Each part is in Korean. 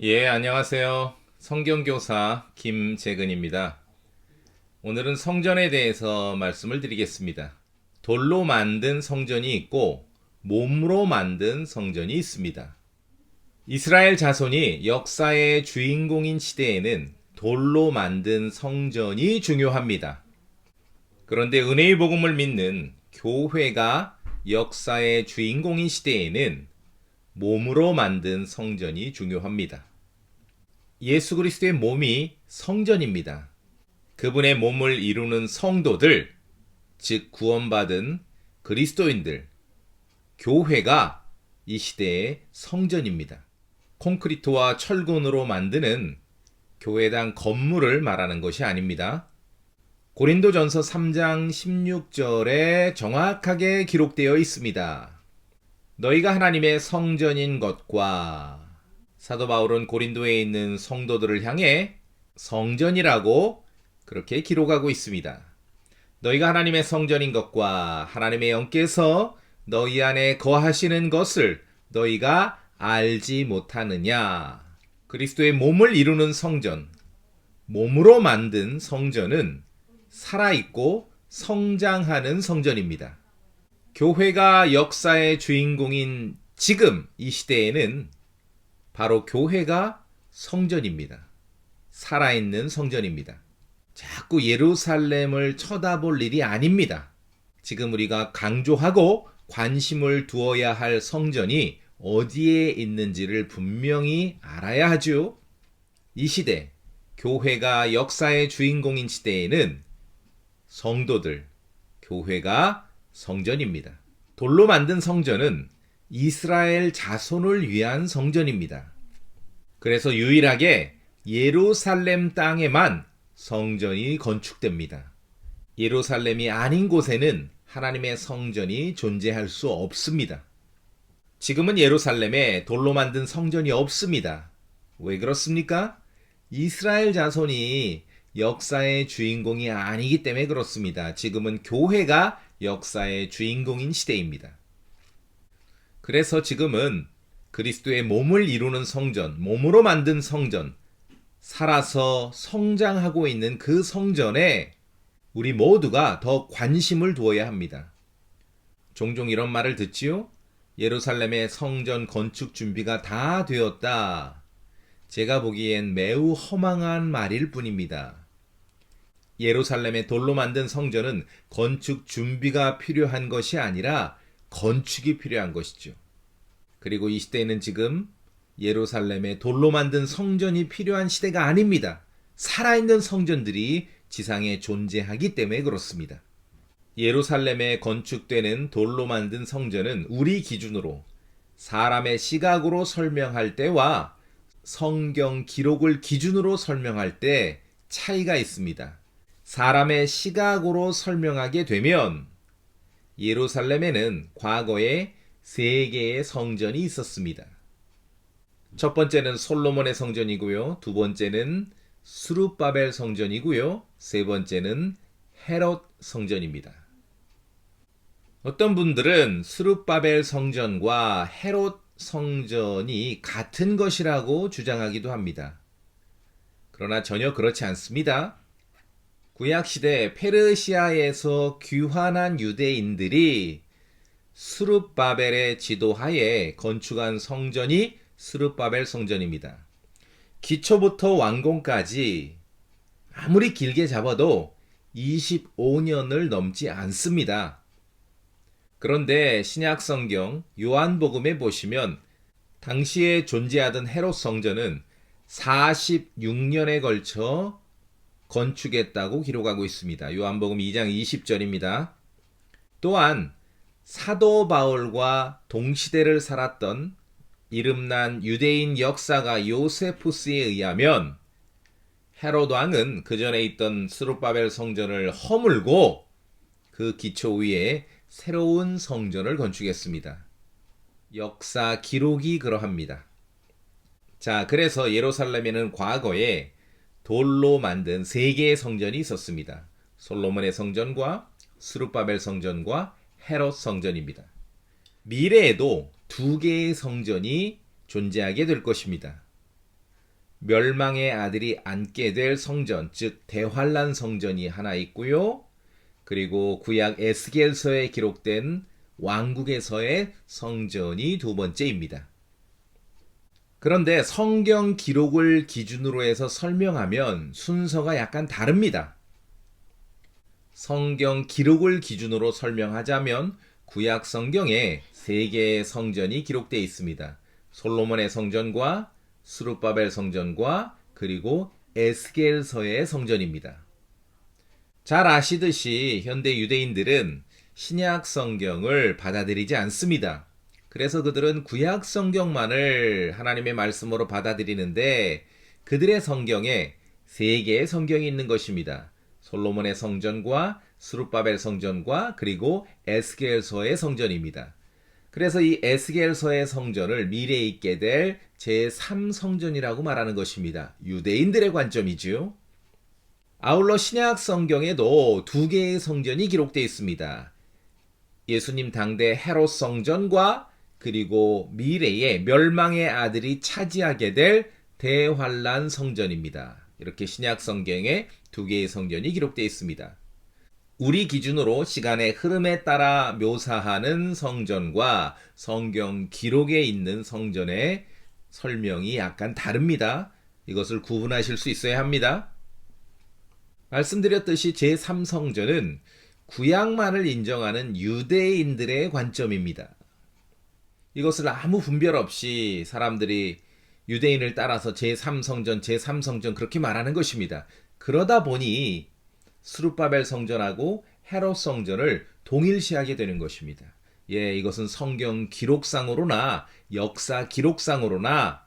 예, 안녕하세요. 성경교사 김재근입니다. 오늘은 성전에 대해서 말씀을 드리겠습니다. 돌로 만든 성전이 있고 몸으로 만든 성전이 있습니다. 이스라엘 자손이 역사의 주인공인 시대에는 돌로 만든 성전이 중요합니다. 그런데 은혜의 복음을 믿는 교회가 역사의 주인공인 시대에는 몸으로 만든 성전이 중요합니다. 예수 그리스도의 몸이 성전입니다. 그분의 몸을 이루는 성도들, 즉 구원받은 그리스도인들, 교회가 이 시대의 성전입니다. 콘크리트와 철근으로 만드는 교회당 건물을 말하는 것이 아닙니다. 고린도전서 3장 16절에 정확하게 기록되어 있습니다. 너희가 하나님의 성전인 것과 사도 바울은 고린도에 있는 성도들을 향해 성전이라고 그렇게 기록하고 있습니다. 너희가 하나님의 성전인 것과 하나님의 영께서 너희 안에 거하시는 것을 너희가 알지 못하느냐. 그리스도의 몸을 이루는 성전, 몸으로 만든 성전은 살아있고 성장하는 성전입니다. 교회가 역사의 주인공인 지금 이 시대에는 바로 교회가 성전입니다. 살아있는 성전입니다. 자꾸 예루살렘을 쳐다볼 일이 아닙니다. 지금 우리가 강조하고 관심을 두어야 할 성전이 어디에 있는지를 분명히 알아야 하죠. 이 시대, 교회가 역사의 주인공인 시대에는 성도들, 교회가 성전입니다. 돌로 만든 성전은 이스라엘 자손을 위한 성전입니다. 그래서 유일하게 예루살렘 땅에만 성전이 건축됩니다. 예루살렘이 아닌 곳에는 하나님의 성전이 존재할 수 없습니다. 지금은 예루살렘에 돌로 만든 성전이 없습니다. 왜 그렇습니까? 이스라엘 자손이 역사의 주인공이 아니기 때문에 그렇습니다. 지금은 교회가 역사의 주인공인 시대입니다. 그래서 지금은 그리스도의 몸을 이루는 성전, 몸으로 만든 성전, 살아서 성장하고 있는 그 성전에 우리 모두가 더 관심을 두어야 합니다. 종종 이런 말을 듣지요? 예루살렘의 성전 건축 준비가 다 되었다. 제가 보기엔 매우 허망한 말일 뿐입니다. 예루살렘의 돌로 만든 성전은 건축 준비가 필요한 것이 아니라 건축이 필요한 것이죠. 그리고 이 시대에는 지금 예루살렘의 돌로 만든 성전이 필요한 시대가 아닙니다. 살아있는 성전들이 지상에 존재하기 때문에 그렇습니다. 예루살렘에 건축되는 돌로 만든 성전은 우리 기준으로 사람의 시각으로 설명할 때와 성경 기록을 기준으로 설명할 때 차이가 있습니다. 사람의 시각으로 설명하게 되면 예루살렘에는 과거에 세 개의 성전이 있었습니다. 첫 번째는 솔로몬의 성전이고요. 두 번째는 수르바벨 성전이고요. 세 번째는 헤롯 성전입니다. 어떤 분들은 수르바벨 성전과 헤롯 성전이 같은 것이라고 주장하기도 합니다. 그러나 전혀 그렇지 않습니다. 구약시대 페르시아에서 귀환한 유대인들이 수르바벨의 지도하에 건축한 성전이 스룹바벨 성전입니다. 기초부터 완공까지 아무리 길게 잡아도 25년을 넘지 않습니다. 그런데 신약 성경 요한복음에 보시면 당시에 존재하던 헤롯 성전은 46년에 걸쳐 건축했다고 기록하고 있습니다. 요한복음 2장 20절입니다. 또한 사도 바울과 동시대를 살았던 이름난 유대인 역사가 요세푸스에 의하면 헤롯 왕은 그 전에 있던 스룹바벨 성전을 허물고 그 기초 위에 새로운 성전을 건축했습니다. 역사 기록이 그러합니다. 자, 그래서 예루살렘에는 과거에 돌로 만든 세 개의 성전이 있었습니다. 솔로몬의 성전과 스룹바벨 성전과 헤롯 성전입니다. 미래에도 두 개의 성전이 존재하게 될 것입니다. 멸망의 아들이 앉게 될 성전, 즉 대환란 성전이 하나 있고요. 그리고 구약 에스겔서에 기록된 왕국에서의 성전이 두 번째입니다. 그런데 성경 기록을 기준으로 해서 설명하면 순서가 약간 다릅니다. 성경 기록을 기준으로 설명하자면 구약 성경에 세 개의 성전이 기록되어 있습니다. 솔로몬의 성전과 수르바벨 성전과 그리고 에스겔서의 성전입니다. 잘 아시듯이 현대 유대인들은 신약 성경을 받아들이지 않습니다. 그래서 그들은 구약 성경만을 하나님의 말씀으로 받아들이는데 그들의 성경에 세 개의 성경이 있는 것입니다. 솔로몬의 성전과 수르바벨 성전과 그리고 에스겔서의 성전입니다. 그래서 이 에스겔서의 성전을 미래에 있게 될 제3성전이라고 말하는 것입니다. 유대인들의 관점이지요. 아울러 신약 성경에도 두 개의 성전이 기록되어 있습니다. 예수님 당대 헤롯 성전과 그리고 미래의 멸망의 아들이 차지하게 될 대환란 성전입니다. 이렇게 신약 성경에 두 개의 성전이 기록되어 있습니다. 우리 기준으로 시간의 흐름에 따라 묘사하는 성전과 성경 기록에 있는 성전의 설명이 약간 다릅니다. 이것을 구분하실 수 있어야 합니다. 말씀드렸듯이 제3성전은 구약만을 인정하는 유대인들의 관점입니다. 이것을 아무 분별 없이 사람들이 유대인을 따라서 제3성전, 제3성전 그렇게 말하는 것입니다. 그러다 보니 수르바벨 성전하고 헤롯 성전을 동일시하게 되는 것입니다. 예, 이것은 성경 기록상으로나 역사 기록상으로나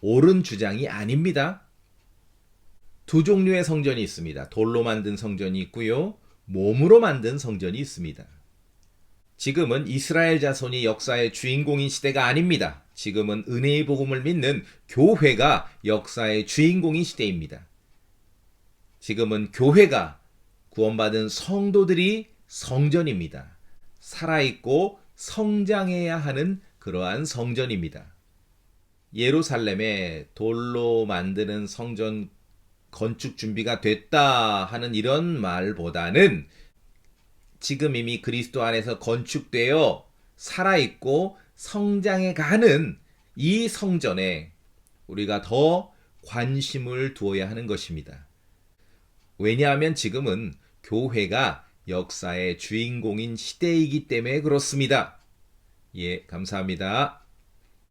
옳은 주장이 아닙니다. 두 종류의 성전이 있습니다. 돌로 만든 성전이 있고요. 몸으로 만든 성전이 있습니다. 지금은 이스라엘 자손이 역사의 주인공인 시대가 아닙니다. 지금은 은혜의 복음을 믿는 교회가 역사의 주인공인 시대입니다. 지금은 교회가 구원받은 성도들이 성전입니다. 살아있고 성장해야 하는 그러한 성전입니다. 예루살렘에 돌로 만드는 성전 건축 준비가 됐다 하는 이런 말보다는 지금 이미 그리스도 안에서 건축되어 살아있고 성장해 가는 이 성전에 우리가 더 관심을 두어야 하는 것입니다. 왜냐하면 지금은 교회가 역사의 주인공인 시대이기 때문에 그렇습니다. 예, 감사합니다.